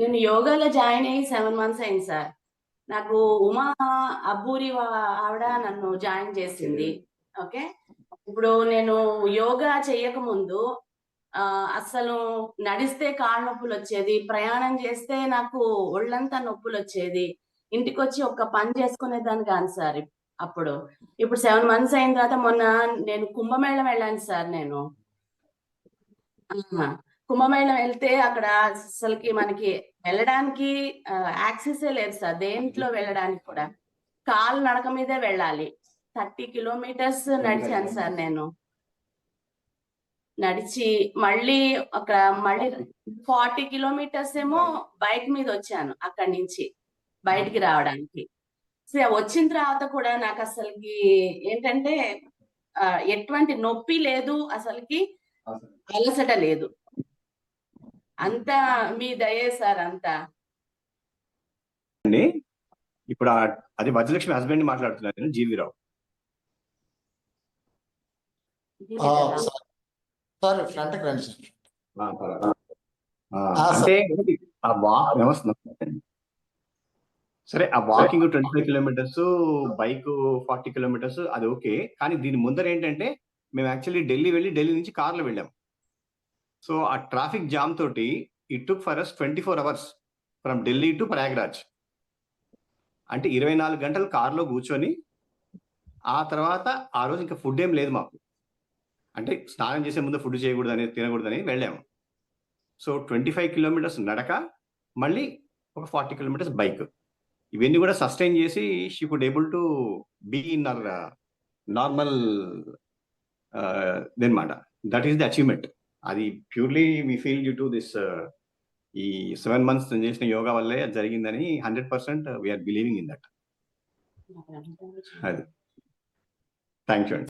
నేను యోగాలో జాయిన్ అయ్యి సెవెన్ మంత్స్ అయింది సార్. నాకు ఉమా అబ్బూరి ఆవిడ నన్ను జాయిన్ చేసింది. ఓకే? ఇప్పుడు నేను యోగా చేయక ముందు ఆ, అస్సలు నడిస్తే కాళ్ళ నొప్పులు వచ్చేది ప్రయాణం చేస్తే నాకు ఒళ్ళంతా నొప్పులు వచ్చేది ఇంటికి వచ్చి ఒక్క పని చేసుకునేదాన్ని కాదు సార్ అప్పుడు. ఇప్పుడు సెవెన్ మంత్స్ అయిన తర్వాత మొన్న నేను కుంభమేళం వెళ్ళాను సార్ నేను. కుంభమేళం వెళ్తే అక్కడ అసలుకి మనకి వెళ్ళడానికి యాక్సెస్ లేదు సార్. దేంట్లో వెళ్ళడానికి కూడా. కాలు నడక మీదే వెళ్ళాలి. థర్టీ కిలోమీటర్స్ నడిచాను సార్ నేను. నడిచి మళ్ళీ అక్కడ మళ్ళీ ఫార్టీ కిలోమీటర్స్ ఏమో బైక్ మీద వచ్చాను అక్కడి నుంచి బయటికి రావడానికి. సో వచ్చిన తర్వాత కూడా నాకు అసలుకి ఏంటంటే ఎటువంటి నొప్పి లేదు అసలుకి. అలసట లేదు. అంతా మీ దయే సార్ అంతా. ఇప్పుడు ఆ- అది వజ్రలక్ష్మి హస్బెండ్ మాట్లాడుతున్నాను నేను జీవీరావు. సార్. రండి ఆ, సరే. Walking twenty five kilometres bike forty kilometres అది ఓకే. కానీ దీని ముందర ఏంటంటే మేము యాక్చువల్లీ ఢిల్లీ వెళ్ళి ఢిల్లీ నుంచి కార్లో వెళ్ళాం. సో ఆ ట్రాఫిక్ జామ్ తోటి it took for us twenty four hours from Delhi to Prayagraj అంటే ఇరవై నాలుగు గంటలు కార్లో కూర్చొని ఆ తర్వాత ఆ రోజు ఇంకా ఫుడ్ ఏం లేదు మాకు. అంటే స్నానం చేసే ముందు ఫుడ్ చేయకూడదని తినకూడదని వెళ్ళాము. సో ట్వంటీ ఫైవ్ కిలోమీటర్స్ నడక మళ్ళీ ఒక ఫార్టీ కిలోమీటర్స్ బైక్ ఇవన్నీ కూడా సస్టైన్ చేసి she could able to be in our normal దెనమాట. That is the achievement అది purely we feel due to this ఈ సెవెన్ మంత్స్ చేసిన యోగా వల్లే అది జరిగిందని hundred percent we're believing in that అది. థ్యాంక్ యూ అండి.